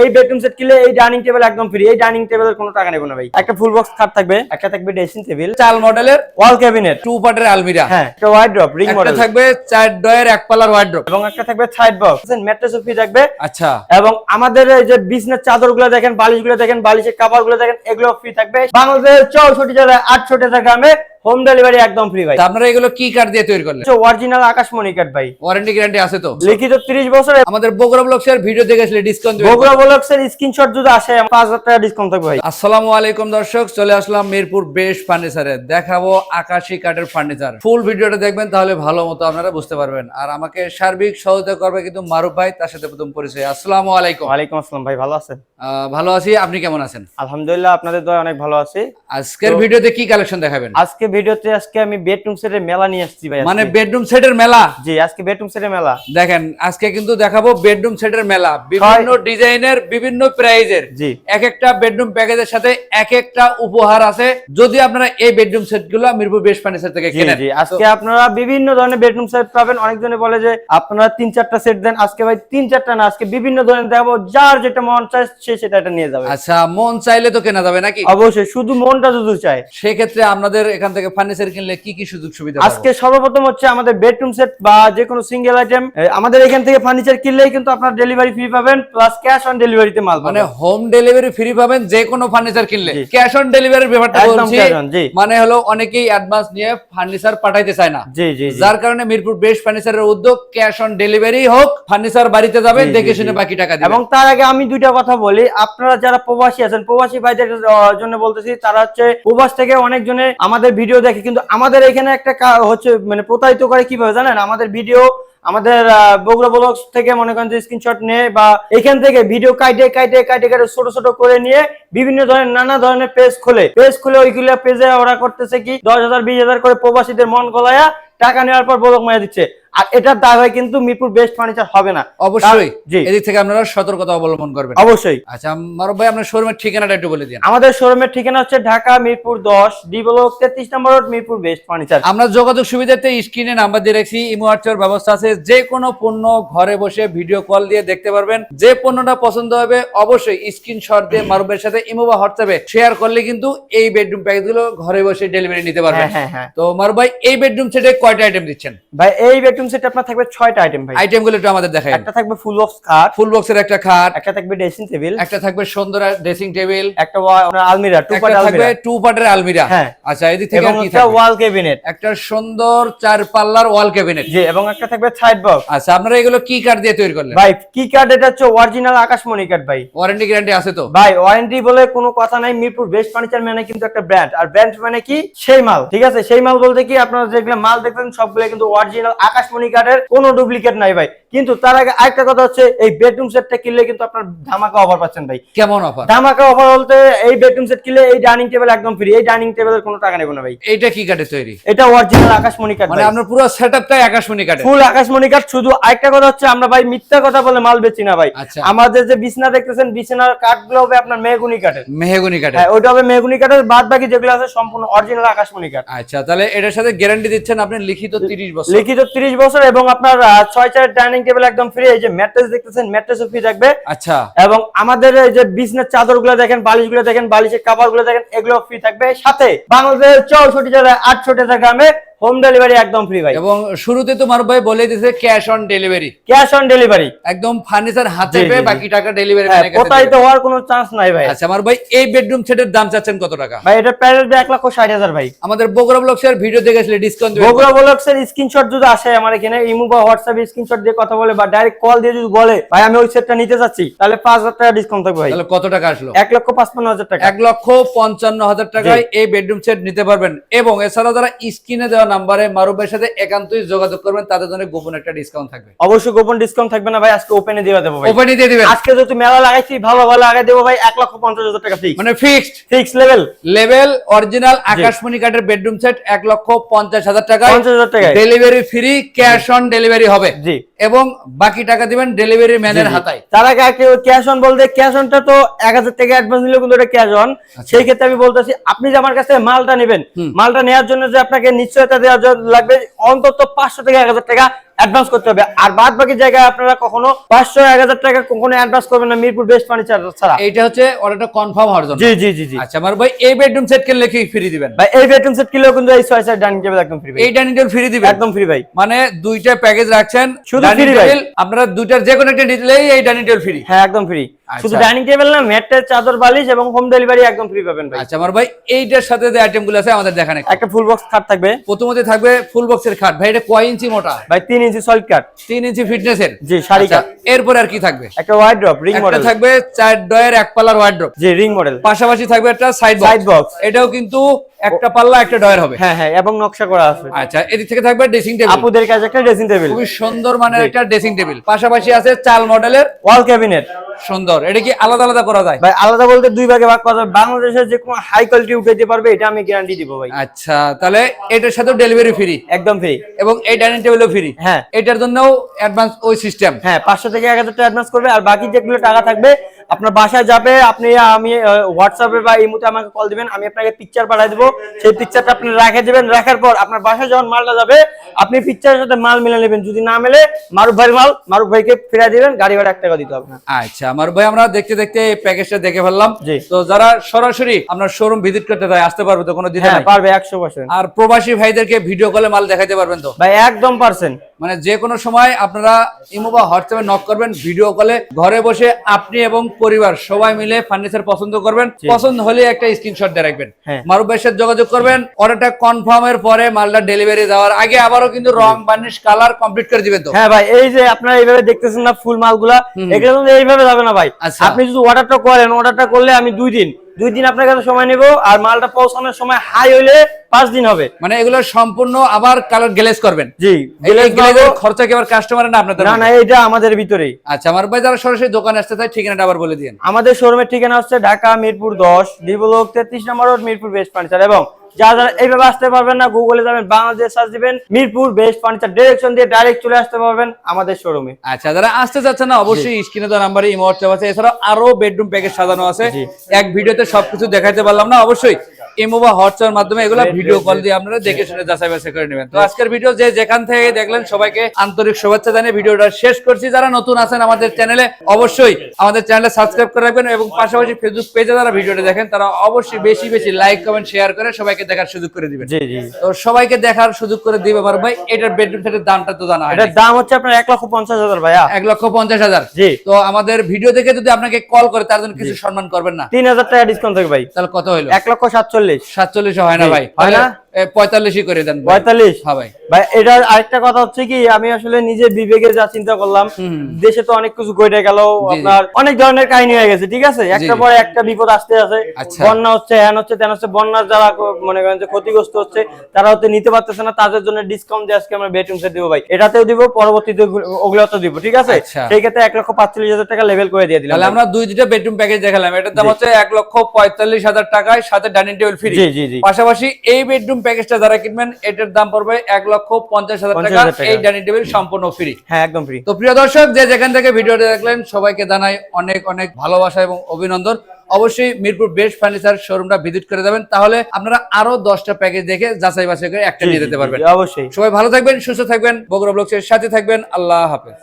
এই bedroom set কিনলে এই ডাইনিং টেবিল একদম ফ্রি এই ডাইনিং টেবিলের কোনো টাকা নেব না ভাই। একটা ফুল বক্স খাট থাকবে। একটা থাকবে ড্রেসিং টেবিল চাল মডেলের ওয়াল ক্যাবিনেট টু পার্টের আলমিরা। হ্যাঁ একটা ওয়াইড ড্রপ রিং একটা মডেল থাকবে চার ডয়ের এক পাল্লার ওয়ার্ড্রপ এবং একটা থাকবে সাইড বক্স ম্যাট্রেসও ফ্রি থাকবে। আচ্ছা। এবং আমাদের এই যে বিজনেস চাদরগুলো দেখেন বালিশগুলো দেখেন বালিশের কাপড়গুলো দেখেন এগুলো ফ্রি থাকবে। বাংলাদেশের চৌষট্টি জেলায় আটষট্টি গ্রামে হোম ডেলিভারি একদম ফ্রি ভাই। আপনারা এগুলো কি কাঠ দিয়ে তৈরি করলেন? অরিজিনাল আকাশমণি কাঠ ভাই। ওয়ারেন্টি গ্যারান্টি আছে তো? লিখিত 30 বছর আমাদের বগুড়া ব্লগসের ভিডিও দেখে আসলে ডিসকাউন্ট বগুড়া ব্লগসের স্ক্রিনশট যদি আসে 5000 টাকা ডিসকাউন্ট থাকবে ভাই। আসসালামু আলাইকুম দর্শক চলে আসলাম মিরপুর বেস্ট ফার্নিচারে দেখাবো আকাশি কাঠের ফার্নিচার ফুল ভিডিওটা দেখবেন তাহলে ভালো মতো আপনারা বুঝতে পারবেন। আর আমাকে সার্বিক সহযোগিতা করবে কিন্তু মারুফ ভাই তার সাথে প্রথম পরিচয়। আসসালামু আলাইকুম। ওয়ালাইকুম আসসালাম ভাই ভালো আছেন? ভালো আছি আপনি কেমন আছেন? আলহামদুলিল্লাহ আপনাদের দয় অনেক ভালো আছি। আজকের ভিডিওতে কি কালেকশন দেখাবেন? আজকে ভিডিওতে আজকে আমি বেডরুম সেটের মেলা নিয়ে আসছি ভাই মানে বেডরুম সেটের মেলা? জি আজকে বেডরুম সেটের মেলা। দেখেন আজকে কিন্তু দেখাবো বেডরুম সেটের মেলা। বিভিন্ন ডিজাইনের বিভিন্ন প্রাইজের জি। এক একটা বেডরুম প্যাকেজের সাথে এক একটা উপহার আছে। যদি আপনারা এই বেডরুম সেটগুলো মিরপুর ফার্নিচার থেকে জি কেনেন। জি। আজকে আপনারা বিভিন্ন ধরনের বেডরুম সেট পাবেন। অনেকজনে বলে যে আপনারা তিন চারটা সেট দেন আজকে ভাই তিন চারটা না আজকে বিভিন্ন ধরনের দেখাবো। যার যেটা মন চায় সে সেটা এটা নিয়ে যাবে। আচ্ছা মন চাইলে তো কেনা যাবে নাকি? অবশ্যই শুধু মনটা যদি চায়। সেক্ষেত্রে আপনাদের এখান থেকে ফার্নিচার কিনলে কি কি সুযোগ সুবিধা আজকে সর্বপ্রথম হচ্ছে আমাদের বেডরুম সেট বা যে কোনো সিঙ্গেল আইটেম আমাদের এখান থেকে ফার্নিচার কিনলেই কিন্তু আপনার ডেলিভারি ফ্রি পাবেন প্লাস ক্যাশ অন ডেলিভারিতে মাল মানে হোম ডেলিভারি ফ্রি পাবেন যে কোনো ফার্নিচার কিনলে। ক্যাশ অন ডেলিভারির ব্যাপারটা বলছি। মানে হলো অনেকেই অ্যাডভান্স নিয়ে ফার্নিচার পাঠাইতে চায় না। জি জি। যার কারণে মিরপুর বেস্ট ফার্নিচারের উদ্যোগ ক্যাশ অন ডেলিভারি হোক ফার্নিচার বাড়িতে যাবেন জি, দেখে শুনে বাকি টাকা দিবেন। এবং তার আগে আমি দুইটা কথা বলি আপনারা যারা প্রবাসী আছেন প্রবাসী ভাইদের জন্য বলতেছি তারা হচ্ছে প্রবাস থেকে অনেকজনে আমাদের ভিডিও দেখে, কিন্তু আমাদের এখানে একটা হচ্ছে মানে প্রতারিত করে কীভাবে জানেন? আমাদের ভিডিও, আমাদের বগুড়া ব্লগস থেকে মনে করেন যে স্ক্রিনশট নিয়ে বা এখান থেকে ভিডিও কাইটে কাইটে কাইটে কাটে ছোট ছোট করে নিয়ে বিভিন্ন ধরনের, নানা ধরনের পেজ খুলে। পেজ খুলে ওইগুলো পেজে ওরা করতেছে কি? দশ হাজার, বিশ হাজার করে প্রবাসীদের মন গলায়া টাকা নেওয়ার পর বলক মারা দিচ্ছে। আর এটার দায় হয় কিন্তু মিরপুর বেস্ট ফার্নিচার হবে না। অবশ্যই। এদিক থেকে আপনারা সতর্কতা অবলম্বন করবেন। অবশ্যই। আচ্ছা মারুফ ভাই আপনার শোরুমের ঠিকানাটা একটু বলে দিন। আমাদের শোরুমের ঠিকানা হচ্ছে ঢাকা মিরপুর দশ ডি ব্লক তেত্রিশ number road Mirpur best furniture আমরা যোগাযোগ সুবিধাতে স্ক্রিনে নাম্বার দিয়ে রাখছি ইমো হোয়াটসঅ্যাপ ব্যবস্থা আছে। যে কোনো পণ্য ঘরে বসে ভিডিও কল দিয়ে দেখতে পারবেন। যে পণ্যটা পছন্দ হবে অবশ্যই স্ক্রিনশট দিয়ে মারুফের সাথে ইমো বা হোয়াটসঅ্যাপে শেয়ার করলে কিন্তু এই বেডরুম প্যাকেজগুলো ঘরে বসে ডেলিভারি নিতে পারবেন। হ্যাঁ হ্যাঁ হ্যাঁ। তো মারুফ ভাই এই বেডরুম সেটে কয়টা আইটেম দিচ্ছেন? ভাই এই বেডরুম সেট আপনার থাকবে ছয়টা আইটেম ভাই। আইটেমগুলো একটু আমাদের দেখাই। একটা থাকবে ফুল অফ খাট ফুল বক্সের একটা খাট একটা থাকবে ড্রেসিং টেবিল একটা থাকবে সুন্দর ড্রেসিং টেবিল একটা আলমিরা টু পার্ট থাকবে টু পার্টের আলমিরা। হ্যাঁ। আচ্ছা থেকে কি একটা থাকবে? ওয়াল ক্যাবিনেট একটা সুন্দর চার পাল্লার ওয়াল ক্যাবিনেট জি এবং একটা থাকবে সাইড বক্স আচ্ছা আপনারা এগুলো কি কাঠ দিয়ে তৈরি করলেন? ভাই কি কার্ড এটা হচ্ছে অরিজিনাল আকাশমণি কার্ড ভাই। ওয়ারেন্টি গ্যারান্টি আছে তো? ভাই ওয়ারেন্টি বলে কোনো কথা নাই। মিরপুর বেস্ট ফার্নিচার মানে কিন্তু একটা ব্র্যান্ড আর ব্র্যান্ড মানে কি? সেই মাল ঠিক আছে? সেই মাল বলতে কি আপনারা যেগুলো মাল দেখবেন সবগুলো কিন্তু অরিজিনাল আকাশমণি কার্ডের কোনো ডুপ্লিকেট নাই ভাই। কিন্তু তার আগে আরেকটা কথা হচ্ছে এই বেডরুম সেটটা কিনলে কিন্তু আপনার ধামাকা অফার পাচ্ছেন ভাই। কেমন অফার ধামাকা অফার বলতে এই বেডরুম সেট কিনলে এই ডাইনিং টেবিল একদম ফ্রি এই ডাইনিং টেবিলের কোনো টাকা নেব না ভাই। এইটা কি কাঠে তৈরি? এটা অরিজিনাল আকাশমণি কার্ড মানে আপনার পুরো সেটআপটাই আকাশমণি কাঠে ফুল আকাশমণি কার্ড শুধু আরেকটা কথা হচ্ছে আমরা ভাই মিথ্যা কথা বলে মাল বেচি না ভাই। আচ্ছা। আমাদের যে বিছনা দেখতেছেন বিছানার কাঠগুলো হবে আপনার মেহগুনি কাঠের মেহগনি কাঠে হ্যাঁ ওইটা হবে মেহগুনি কাঠের বাদ বাকি যেগুলো আছে সম্পূর্ণ অরিজিনাল আকাশমণি কাঠ আচ্ছা তাহলে এটার সাথে গ্যারান্টি দিচ্ছেন আপনি লিখিত 30 বছর। লিখিত 30 বছর এবং আপনার ছয় চার ডাইনিং টেবিল একদম ফ্রি এই যে ম্যাট্রেস দেখতেছেন ম্যাট্রেসও ফ্রি থাকবে। আচ্ছা। এবং আমাদের এই যে বিছনার চাদরগুলো দেখেন বালিশগুলো দেখেন বালিশের কাপড়গুলো দেখেন এগুলো ফ্রি থাকবে। সাথে বাংলাদেশের চৌষট্টি জেলায় আটষট্টি গ্রামে হোম ডেলিভারি একদম ফ্রি ভাই। এবং শুরুতে তো মারুফ ভাই বলে দিয়েছে cash on delivery cash on delivery একদম ফার্নিচার হাতে পেয়ে বাকি টাকা ডেলিভারি হ্যাঁ, প্রতারিত হওয়ার কোনো চান্স নাই ভাই। আচ্ছা আমার ভাই এই বেডরুম সেটের দাম চাচ্ছেন কত টাকা? ভাই এটা প্রাইস এক লক্ষ ষাট হাজার ভাই। আমাদের বগুড়া ব্লগসের ভিডিও দেখে আসলে ডিসকাউন্ট বগুড়া ব্লগসের স্ক্রিনশট যদি আসে আমার এখানে ইমো বা হোয়াটসঅ্যাপে স্ক্রিনশট দিয়ে কথা বলে বা ডাইরেক্ট কল দিয়ে যদি বলে ভাই আমি ওই সেটটা নিতে চাচ্ছি তাহলে পাঁচ হাজার টাকা ডিসকাউন্ট থাকবে ভাই। তাহলে কত টাকা আসলো? এক লক্ষ পাঁচপান্ন হাজার টাকা। এক লক্ষ পঞ্চান্ন হাজার টাকায় এই বেডরুম সেট নিতে পারবেন। এবং এছাড়া যারা স্ক্রিনে দেওয়া নাম্বারে মারুফের সাথে একান্তই যোগাযোগ করবেন তাদের জন্য গোপন একটা ডিসকাউন্ট থাকবে। অবশ্যই গোপন ডিসকাউন্ট থাকবে না ভাই আজকে ওপেনে দিয়ে দেবো ভাই। ওপেনই দিয়ে দিবেন। আজকে যেহেতু মেলা লাগাইছি ভালো ভালো লাগাই দেবো ভাই এক লক্ষ পঞ্চাশ হাজার টাকা ফিক্স মানে fixed fix level level original আকাশমণি কাঠের বেডরুম সেট এক লক্ষ পঞ্চাশ হাজার টাকায় পঞ্চাশ হাজার টাকায়। Delivery free cash on delivery হবে। জি। এবং বাকি টাকা দিবেন ডেলিভারি ম্যানের হাতায়। তার আগে ক্যাশ অন বলতে ক্যাশ অনটা তো এক হাজার টাকা অ্যাডভান্স নিলেও কিন্তু এটা ক্যাশ অন সেই ক্ষেত্রে আমি বলতেছি আপনি যে আমার কাছে মালটা নেবেন মালটা নেওয়ার জন্য যে আপনাকে নিশ্চয়তা দেওয়ার জন্য লাগবে অন্তত পাঁচশো থেকে এক হাজার টাকা। অ্যাডভান্স করতে হবে। আর বাদ বাকি জায়গায় আপনারা কখনো পাঁচশো এক হাজার টাকা কখনো অ্যাডভান্স করবেন না মিরপুর বেস্ট ফার্নিচার ছাড়া। এইটা হচ্ছে অর্ডারটা কনফার্ম হওয়ার জন্য। জি জি জি জি। আচ্ছা আমার ভাই এই বেডরুম সেট কিনলে কি ফ্রি দিবেন? ভাই এই বেডরুম সেট কিলো কিন্তু এই ছয় সাইড ডাইনিং টেবিল একদম ফ্রি এই ডাইনিং টেবিল ফ্রি দিবেন? একদম ফ্রি ভাই। মানে দুইটা প্যাকেজ রাখছেন শুধু ডাইনিং ভাই। আপনারা দুইটার যে কোনো একটা নিলেই এই ডাইনিং টেবিল ফ্রি হ্যাঁ একদম ফ্রি আচ্ছা। শুধু ডাইনিং টেবিল না ম্যাটের চাদর বালিশ এবং হোম ডেলিভারি একদম ফ্রি পাবেন ভাই। আচ্ছা আমার ভাই এইটার সাথে যে আইটেমগুলো আছে আমাদের দেখান একটু। ফুল বক্স খাট থাকবে। প্রথমতে থাকবে ফুল বক্সের খাট। ভাই এটা কয় ইঞ্চি মোটা? ভাই তিন ইঞ্চি সলিড কাট তিন ইঞ্চি ফিটনেসের জি, শাড়ি কাট। এরপর আর কি থাকবে? একটা ওয়াইড ড্রপ রিং মডেল থাকবে চার ডয়ের এক পাল্লার ওয়ার্ড্রপ জি রিং মডেল পাশাপাশি থাকবে একটা সাইড সাইড বক্স বক্স এটাও কিন্তু একটা পাল্লা একটা ডয়ের হবে। হ্যাঁ হ্যাঁ এবং নকশা করা আছে। আচ্ছা এদিক থেকে থাকবে ড্রেসিং টেবিল আপুদের কাছে একটা ড্রেসিং টেবিল খুব সুন্দর মানের একটা ড্রেসিং টেবিল পাশাপাশি আছে চাল মডেলের ওয়াল ক্যাবিনেট সুন্দর। এটা কি আলাদা আলাদা করা যায়? ভাই আলাদা বলতে দুই ভাগে ভাগ করা যায়। বাংলাদেশের যে কোনো হাই কোয়ালিটি উঠাইতে পারবে এটা আমি গ্যারান্টি দিব ভাই। আচ্ছা তাহলে এটার সাথে ডেলিভারি ফ্রি একদম ফ্রি এবং এই ডাইনিং টেবিলও ফ্রি হ্যাঁ। এটার জন্যও অ্যাডভান্স ওই সিস্টেম হ্যাঁ পাঁচশো থেকে এক হাজার টাকা অ্যাডভান্স করবে আর বাকি যেগুলো টাকা থাকবে আপনার বাসায় যাবে আপনি আমি হোয়াটসঅ্যাপে বা এই মুহূর্তে আমাকে কল দিবেন আমি আপনাকে পিকচার পাঠিয়ে দেবো। সেই পিকচারটা আপনি রেখে দেবেন রাখার পর আপনার বাসায় যখন মালটা যাবে আপনি পিকচারের সাথে মাল মিলে নেবেন। যদি না মেলে মারুফ ভাইয়ের মাল মারুফ ভাইকে ফিরিয়ে দিবেন গাড়ি ভাড়া এক টাকা দিতে হবে আচ্ছা আমার ভাই আমরা দেখতে দেখতে এই প্যাকেজটা দেখে ফেললাম। তো যারা সরাসরি আপনার শোরুম ভিজিট করতে চায় আসতে পারবে তো কোনো দিতে হ্যাঁ পারবে একশো পার্সেন্ট আর প্রবাসী ভাইদেরকে ভিডিও কলে মাল দেখাতে পারবেন তো? ভাই একদম পার্সেন্ট। মানে যে কোনো সময় আপনারা ইমো বা হোয়াটসঅ্যাপে নক করবেন ভিডিও কলে ঘরে বসে আপনি এবং পরিবার সবাই মিলে ফার্নিচার পছন্দ করবেন। পছন্দ হলে একটা স্ক্রিনশট দিয়ে রাখবেন। হ্যাঁ। মারুফ ভাইয়ের সাথে যোগাযোগ করবেন অর্ডারটা কনফার্ম এর পরে মালটা ডেলিভারি দেওয়ার আগে আবারও কিন্তু রং বার্নিশ কালার কমপ্লিট করে দিবেন তো। হ্যাঁ ভাই এই যে আপনারা এইভাবে দেখতেছেন না ফুল মালগুলা এগুলো এইভাবে যাবে না ভাই। আচ্ছা। আপনি যদি অর্ডারটা করেন অর্ডারটা করলে আমি দুই দিন দুই দিন আপনার কাছে সময় নেব আর মালটা পৌঁছানোর সময় হাই হইলে পাঁচ দিন হবে। মানে এগুলো সম্পূর্ণ আবার কালার গ্লেজ করবেন? জি খরচা কি আবার কাস্টমার না আপনাদের না না এটা আমাদের ভিতরেই। আচ্ছা আমার ভাই যারা সরাসরি দোকানে আসতে চায় ঠিকানাটা আবার বলে দিন আমাদের শোরুমের ঠিকানা হচ্ছে ঢাকা মিরপুর দশ ডিবলক তেত্রিশ number road Mirpur best furniture এবং যারা যারা এইভাবে আসতে পারবেন না গুগলে যাবেন বাংলাদেশ সার্চ দিবেন মিরপুর বেস্ট ফার্নিচার ডিরেকশন দিয়ে ডাইরেক্ট চলে আসতে পারবেন আমাদের শোরুমে আচ্ছা যারা আসতে চাচ্ছেন না অবশ্যই স্ক্রিনে দেওয়া নাম্বারে ইমো হোয়াটসঅ্যাপ আছে। এছাড়াও আরও বেডরুম প্যাকেজ সাজানো আছে। এক ভিডিওতে সবকিছু দেখাতে পারলাম না অবশ্যই ইমো বা হোয়াটসঅ্যাপের মাধ্যমে এগুলো ভিডিও কল দিয়ে আপনারা দেখে শুনে যাচাই বাছাই করে নেবেন। তো আজকের ভিডিও যে যেখান থেকে দেখলেন সবাইকে আন্তরিক শুভেচ্ছা জানিয়ে ভিডিওটা শেষ করছি। যারা নতুন আছেন আমাদের চ্যানেলে অবশ্যই আমাদের চ্যানেলে সাবস্ক্রাইব করে রাখবেন এবং পাশাপাশি ফেসবুক পেজে যারা ভিডিওটা দেখেন তারা অবশ্যই বেশি বেশি লাইক কমেন্ট শেয়ার করে সবাইকে দেখার সুযোগ করে দিবেন। জি জি। তো সবাইকে দেখার সুযোগ করে দিবে ভাই এটার বেডরুম সেটের দামটা তো জানা হয় এটার দাম হচ্ছে আপনার এক লক্ষ পঞ্চাশ হাজার ভাইয়া। এক লক্ষ পঞ্চাশ হাজার। জি। তো আমাদের ভিডিও দেখে যদি আপনাকে কল করে তার জন্য কিছু সম্মান করবেন না। তিন হাজার টাকা ডিসকাউন্ট থাকবে ভাই। তাহলে কত হইল? এক লক্ষ সাতচল্লিশ সাতচল্লিশ হয় না ভাই হয় না? পঁয়তাল্লিশই করে দেন পঁয়তাল্লিশ? হ্যাঁ ভাই। ভাই এটার আরেকটা কথা হচ্ছে কি আমি আসলে নিজে বিবেকে যা চিন্তা করলাম দেশে তো অনেক কিছু ঘটে গেল আপনার অনেক ধরনের কাহিনী হয়ে গেছে ঠিক আছে? একটা পরে একটা বিপদ আসতে আছে আচ্ছা। বন্যা হচ্ছে হ্যান হচ্ছে তেন হচ্ছে বন্যার যারা মনে করেন যে ক্ষতিগ্রস্ত হচ্ছে তারা হতে নিতে পারতেছে না তাদের জন্য ডিসকাউন্ট দিয়ে আজকে আমরা বেডরুম সেট দিব ভাই। এটাতেও দিব পরবর্তীতে ওগুলোতেও দিব ঠিক আছে? আচ্ছা। সেই ক্ষেত্রে এক লক্ষ পাঁচচল্লিশ হাজার টাকা লেভেল করে দিয়ে দিলাম আমরা দুই দুটা বেডরুম প্যাকেজ দেখালাম এটার দাম হচ্ছে এক লক্ষ পঁয়তাল্লিশ হাজার টাকায় সাথে ডাইনিং টেবিল ফ্রি পাশাপাশি এই বেডরুম প্যাকেজটা যারা কিনবেন এটার দাম পড়বে এক লক্ষ পঞ্চাশ হাজার টাকা। এই ডাইনিং টেবিল সম্পূর্ণ ফ্রি হ্যাঁ একদম ফ্রি তো প্রিয় দর্শক যে যেখান থেকে ভিডিওটা দেখলেন সবাইকে জানাই অনেক অনেক ভালোবাসা এবং অভিনন্দন। অবশ্যই মিরপুর বেস্ট ফার্নিচার শোরুমটা ভিজিট করে যাবেন। তাহলে আপনারা আরও দশটা প্যাকেজ দেখে যাচাই বাছাই করে একটা নিয়ে যেতে পারবেন। অবশ্যই। সবাই ভালো থাকবেন সুস্থ থাকবেন বগুড়া ব্লগসের সাথে থাকবেন। আল্লাহ হাফেজ।